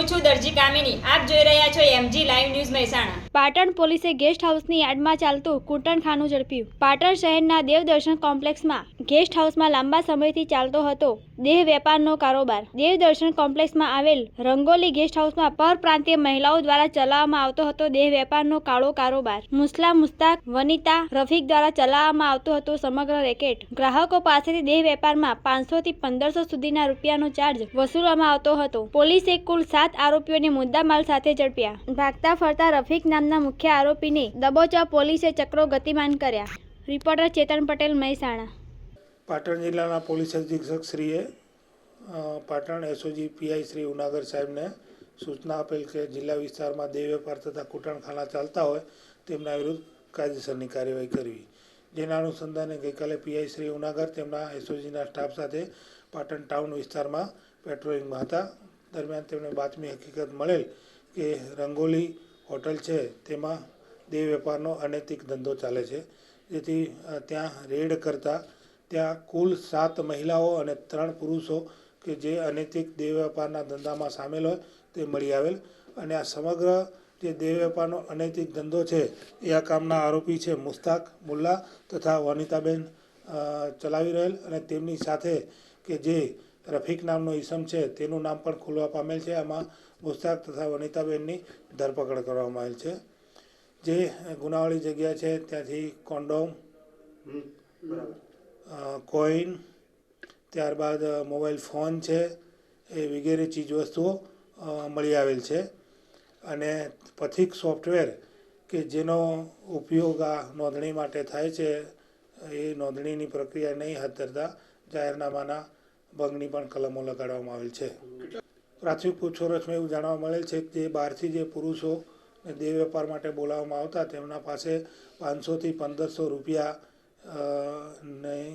હું છું દરજી કામિની, આપ જોઈ રહ્યા છો MG live news Mehsana. Patan પોલીસે ગેસ્ટ હાઉસની યાર્ડમાં ચાલતું કૂટણખાનું ઝડપ્યું. પાટણ શહેરના દેવદર્શન કોમ્પ્લેક્સમાં ગેસ્ટ હાઉસમાં લાંબા સમયથી ચાલતો હતો. દેહ વેપારનો કારોબાર. દેવદર્શન કોમ્પ્લેક્સમાં આવેલ રંગોલી ગેસ્ટ હાઉસમાં પરપ્રાંતીય મહિલાઓ દ્વારા ચલાવવામાં આવતો હતો દેહ વેપારનો કાળો કારોબાર. મુસ્લા મુસ્તાક, વનિતા, રફીક દ્વારા ચલાવવામાં આવતો હતો સમગ્ર રેકેટ. ગ્રાહકો પાસેથી દેહ વેપારમાં પાંચસો થી પંદરસો સુધીના રૂપિયાનો ચાર્જ વસૂલવામાં આવતો હતો. પોલીસે કુલ સાત આરોપીઓને મુદ્દામાલ સાથે ઝડપ્યા. ભાગતા ફરતા રફીક નામના મુખ્ય આરોપીને દબોચવા પોલીસે ચક્રો ગતિમાન કર્યા. રિપોર્ટર ચેતન પટેલ, મહેસાણા. પાટણ જિલ્લાના પોલીસ અધિક્ષક શ્રીએ પાટણ એસઓજી પીઆઈ શ્રી ઉનાગર સાહેબને સૂચના આપેલ કે જિલ્લા વિસ્તારમાં દેહ વેપાર તથા કૂટણખાના ચાલતા હોય તેમના વિરુદ્ધ કાયદેસરની કાર્યવાહી કરવી. જેના અનુસંધાને ગઈકાલે પીઆઈ શ્રી ઉનાગર તેમના એસઓજીના સ્ટાફ સાથે પાટણ ટાઉન વિસ્તારમાં પેટ્રોલિંગમાં હતા. દરમિયાન તેમને બાતમી હકીકત મળેલ કે રંગોલી હોટલ છે તેમાં દેહ વેપારનો અનૈતિક ધંધો ચાલે છે. જેથી ત્યાં રેડ કરતાં ત્યાં કુલ સાત મહિલાઓ અને ત્રણ પુરુષો કે જે અનૈતિક દેહ વેપારના ધંધામાં સામેલ હોય તે મળી આવેલ. અને આ સમગ્ર જે દેહ વેપારનો અનૈતિક ધંધો છે એ આ કામના આરોપી છે મુસ્તાક મુલ્લા તથા વનિતાબેન ચલાવી રહેલ. અને તેમની સાથે કે જે રફીક નામનો ઈસમ છે તેનું નામ પણ ખુલવા પામેલ છે. આમાં મુસ્તાક તથા વનિતાબેનની ધરપકડ કરવામાં આવેલ છે. જે ગુનાવાળી જગ્યા છે ત્યાંથી કોન્ડોમ. અ, કોઈન ત્યારબાદ મોબાઈલ ફોન છે, એ વગેરે ચીજવસ્તુઓ મળી આવેલ છે. અને પથિક સોફ્ટવેર કે જેનો ઉપયોગ આ નોંધણી માટે થાય છે, એ નોંધણીની પ્રક્રિયા નહીં હાથ ધરતા, જાહેરનામાના ભંગની પણ કલમો લગાડવામાં આવેલ છે. પ્રાથમિક પૂછપરછમાં એવું જાણવા મળેલ છે કે જે બહારથી જે પુરુષો દેહ વેપાર માટે બોલાવવામાં આવતા, તેમના પાસે પાંચસોથી પંદરસો રૂપિયા નહીં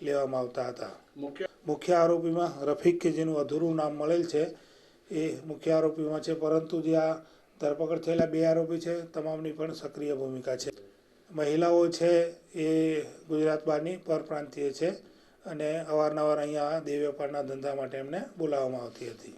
લેવામાં આવતા હતા. મુખ્ય આરોપીમાં રફીક કે જેનું અધૂરું નામ મળેલ છે એ મુખ્ય આરોપીમાં છે પરંતુ જે આ ધરપકડ થયેલા બે આરોપી છે તમામની પણ સક્રિય ભૂમિકા છે. મહિલાઓ છે એ ગુજરાત બહારની પરપ્રાંતીય છે અને અવારનવાર અહીંયા દેવ વેપારના ધંધા માટે એમને બોલાવવામાં આવતી હતી.